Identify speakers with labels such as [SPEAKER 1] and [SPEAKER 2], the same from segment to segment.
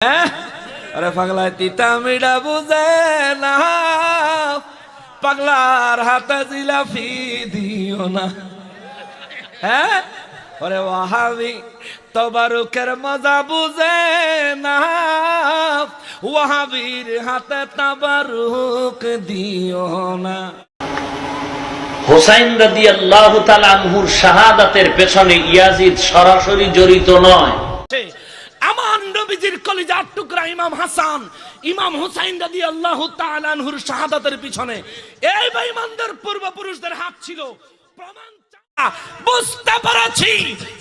[SPEAKER 1] হ্যাঁ? আরে পাগলায় তিতা মিডা বুঝে না। পাগলার হাতে জিলাফি দিও না। হ্যাঁ? ওরে ওয়াহাবি তবারুকের মজা বুঝে না। ওয়াহাবির হাতে তাবারুক দিও না।
[SPEAKER 2] হোসাইন রাদি আল্লাহ আনহুর শাহাদাতের পেছনে ইয়াজিদ সরাসরি জড়িত নয়।
[SPEAKER 1] নবীজির কলিজার টুকরা ইমাম হাসান ইমাম হুসাইন রাদি আল্লাহ তালানহুর শাহাদাতের পিছনে। এই বেঈমানদের পূর্বপুরুষদের হাত ছিল প্রমাণ বুঝতে পেরেছি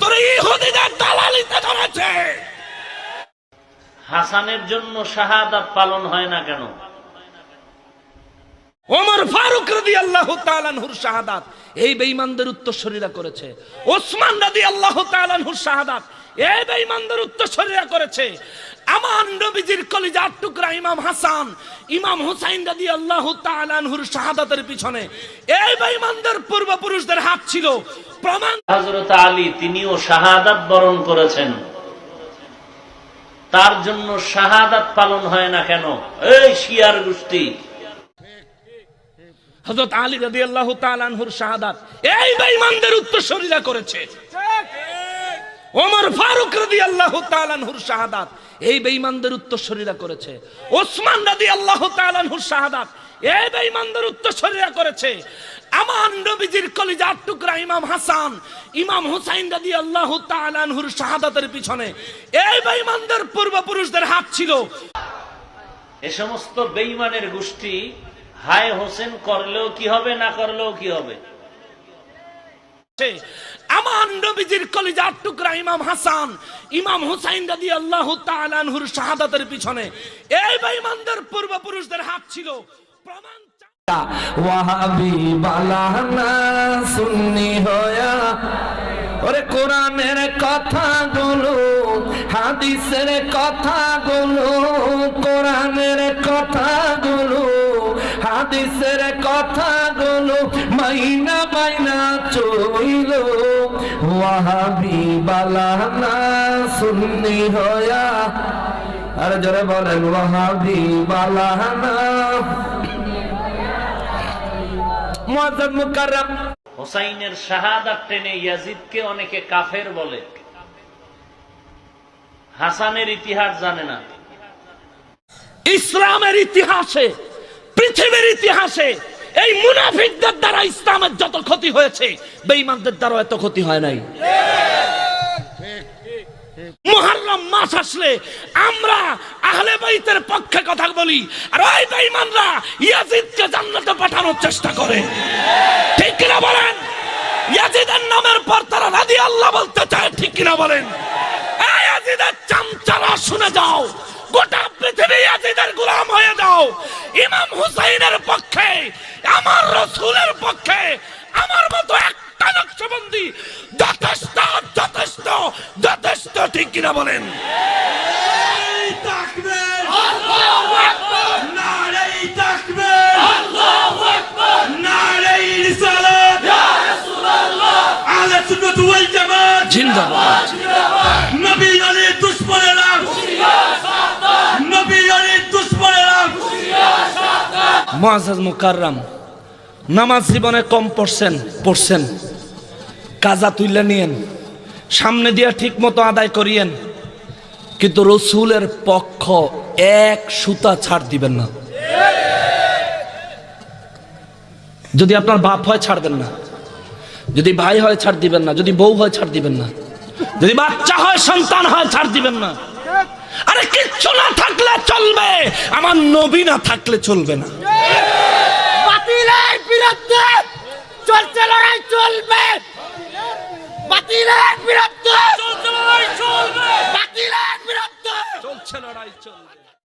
[SPEAKER 1] তোর ইহুদিদের দালালিতে ধরেছে।
[SPEAKER 2] হাসানের জন্য শাহাদাত পালন হয় না কেন?
[SPEAKER 1] ওমর ফারুক রাদি আল্লাহ তালানহুর শাহাদাত এই বেঈমানদের উত্তরসূরিরা করেছে। ওসমান রাদি আল্লাহ তালানহুর শাহাদাত বেঈমানদের উত্তরসূরিরা করেছে। আমার নবীজির কলিজার টুকরা ইমাম হাসান ইমাম হুসাইন রাদি আল্লাহ শাহাদাতের পিছনে। এই বেঈমানদের পূর্বপুরুষদের হাত ছিল প্রমাণ
[SPEAKER 2] হজরত আলী তিনিও শাহাদাত বরণ করেছেন। তার জন্য শাহাদাত পালন হয় না কেন? এই শিয়ার গোষ্ঠী।
[SPEAKER 1] হযরত আলী রাদিয়াল্লাহু তাআলা আনহুর শাহাদাত। এই বেঈমানদের উত্তরসূরিরা করেছে। ওমর ফারুক রাদিয়াল্লাহু তাআলা আনহুর শাহাদাত। এই বেঈমানদের উত্তরসূরিরা করেছে। ওসমান রাদিয়াল্লাহু আল্লাহ আনহুর শাহাদাত, এই বেঈমানদের উত্তরসূরিরা করেছে। আমার নবীজির কলিজার টুকরা ইমাম হাসান, ইমাম হুসাইন রাদিয়াল্লাহু তাআলা আনহুর শাহাদাতের পিছনে এই বেঈমানদের পূর্বপুরুষদের হাত ছিল।
[SPEAKER 2] এ সমস্ত বেইমানের গোষ্ঠী হায় হোসেন করলেও কি হবে, না করলেও কি হবে।
[SPEAKER 1] আমার নবীজির কলিজার টুকরা ইমাম হাসান, ইমাম হুসাইন রাদি আল্লাহ তালানহুর শাহাদাতের পিছনে। এই বেঈমানদের পূর্বপুরুষদের হাত ছিল প্রমাণ
[SPEAKER 3] ওয়াহাবি বালানা সুন্নি হয়া। ওরে কোরআনের কথাগুলো, হাদিসের কথাগুলো, কোরআনের কথাগুলো, হাদিসের কথাগুলো মাইনা চইল ওয়াহাবি বালানা সুন্নি হয়া আর জোরে বলেন ওয়াহাবি বালানা মুআজ্জাজ মুকাররম।
[SPEAKER 2] হোসাইনের শাহাদাত টেনে ইয়াজিদকে অনেকে কাফের বলে। হাসানের ইতিহাস জানে না।
[SPEAKER 1] ইসলামের ইতিহাসে পৃথিবীর ইতিহাসে এই মুনাফিকদের দ্বারা ইসলামের যত ক্ষতি হয়েছে, বেঈমানদের দ্বারা এত ক্ষতি হয় নাই। মাস আসলে আমরা আহলে বাইতের পক্ষে কথা বলি, আর ওই ইয়াজিদকে জান্নাতে পাঠানোর চেষ্টা করে। ঠিক কিনা বলেন? ইয়াজিদের নামের পর তারা রাদি আল্লাহ বলতে চায়, ঠিক কিনা বলেন? ইয়াজিদের চামচারা শুনে যাও। গোটা পৃথিবী ইয়াজিদের গোলাম হয়ে যাও। ইমাম হুসাইনের পক্ষে আমার রসুলের পক্ষে আমার মতো একটা নকশবন্দি যথেষ্ট যথেষ্ট যথেষ্ট ঠিক কিনা বলেন?
[SPEAKER 4] takbir!
[SPEAKER 1] মুআজ্জাজ মুকাররম, নামাজ জীবনে কম পড়ছেন পড়ছেন। কাজা তুইলে নিয়েন, সামনে দিয়ে ঠিক মতো আদায় করিয়েন। কিন্তু রসুলের পক্ষ এক সুতা ছাড় দিবেন না। যদি আপনার বাপ হয় ছাড়বেন না। যদি ভাই হয় ছাড় দিবেন না। যদি বউ হয় ছাড় দিবেন না। যদি বাচ্চা হয়, সন্তান হয়, ছাড় দিবেন না। আরে কিচ্ছু না থাকলে চলবে। আমার নবী না থাকলে চলবে না।
[SPEAKER 5] বিরুদ্ধে চলছে লড়াই চল।